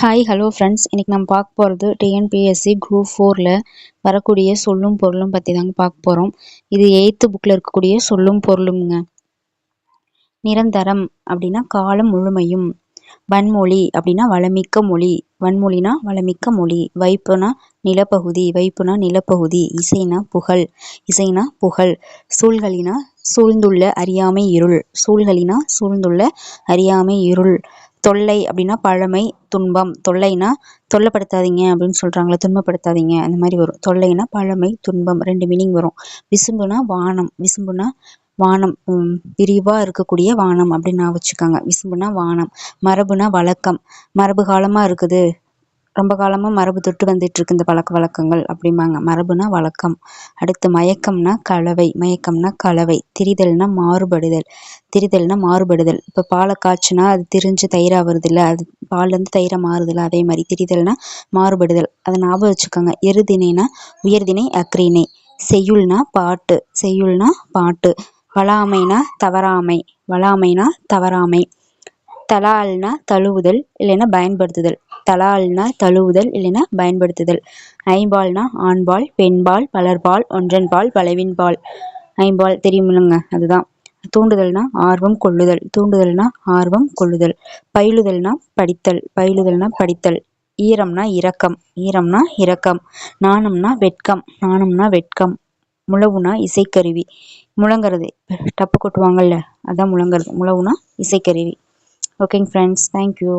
Hi hello friends இன்றைக்கி நம்ம பார்க்க போகிறது டிஎன்பிஎஸ்சி குரூப் ஃபோரில் வரக்கூடிய சொல்லும் பொருளும் பற்றி தாங்க பார்க்க போகிறோம் இது எயித்து புக்கில் இருக்கக்கூடிய சொல்லும் பொருளுங்க நிரந்தரம் அப்படின்னா காலம் முழுமையும். வன்மொழி அப்படின்னா வளமிக்க மொழி. வன்மொழினா வளமிக்க மொழி. வைப்புனா நிலப்பகுதி. வைப்புனா நிலப்பகுதி. இசைனா புகழ். இசைனா புகழ். சூழ்களினா சூழ்ந்துள்ள அறியாமை இருள். சூழ்களினா சூழ்ந்துள்ள அறியாமை இருள். தொல்லை அப்படின்னா பழமை துன்பம். தொல்லைனா தொல்லைப்படுத்தாதீங்க அப்படின்னு சொல்கிறாங்களே துன்பப்படுத்தாதீங்க. அந்த மாதிரி வரும். தொல்லைனா பழமை துன்பம் ரெண்டு மீனிங் வரும். விசும்புனா வானம். விசும்புனா வானம். விரிவாக இருக்கக்கூடிய வானம் அப்படின்னு நான் வச்சுக்கோங்க. விசும்புனா வானம். மரபுனா வழக்கம். மரபு காலமாக இருக்குது. ரொம்ப காலமாக மரபு தொட்டு வந்துட்டுருக்கு இந்த பழக்க வழக்கங்கள் அப்படிம்பாங்க. மரபுனா வழக்கம். அடுத்து மயக்கம்னா கலவை. மயக்கம்னா கலவை. திரிதல்னா மாறுபடுதல். திரிதல்னா மாறுபடுதல். இப்போ பாலை காய்ச்சினா அது திரிஞ்சு தயிராக வருதுல்ல அது பால்லேருந்து தயிராக மாறுதுல்ல அதே மாதிரி திரிதல்னா மாறுபடுதல். அதை ஞாபகம் வச்சுக்கோங்க. எருதினைனா உயர்தினை அக்ரிணை செய்யுள்னா பாட்டு. செய்யுள்னா பாட்டு. வளாமைனா தவறாமை. வளாமைனா தவறாமை. தலால்னா தழுவுதல். இல்லைன்னா பயன்படுத்துதல். தலால்னா தழுவுதல் இல்லைன்னா பயன்படுத்துதல். ஐம்பால்னா ஆண்பால் பெண்பால் பலர்பால் ஒன்றன்பால் பலவின்பால் ஐம்பால் தெரியுமில்லைங்க அதுதான். தூண்டுதல்னா ஆர்வம் கொள்ளுதல் தூண்டுதல்னா ஆர்வம் கொள்ளுதல். பயிலுதல்னா படித்தல் பயிலுதல்னா படித்தல். ஈரம்னா இரக்கம் ஈரம்னா இரக்கம். நாணம்னா வெட்கம் நாணம்னா வெட்கம். முழவுனா இசைக்கருவி. முழங்கிறது டப்பு கொட்டுவாங்கல்ல அதான் முழங்கிறது. முழவுனா இசைக்கருவி. ஓகேங்க ஃப்ரெண்ட்ஸ் தேங்க்யூ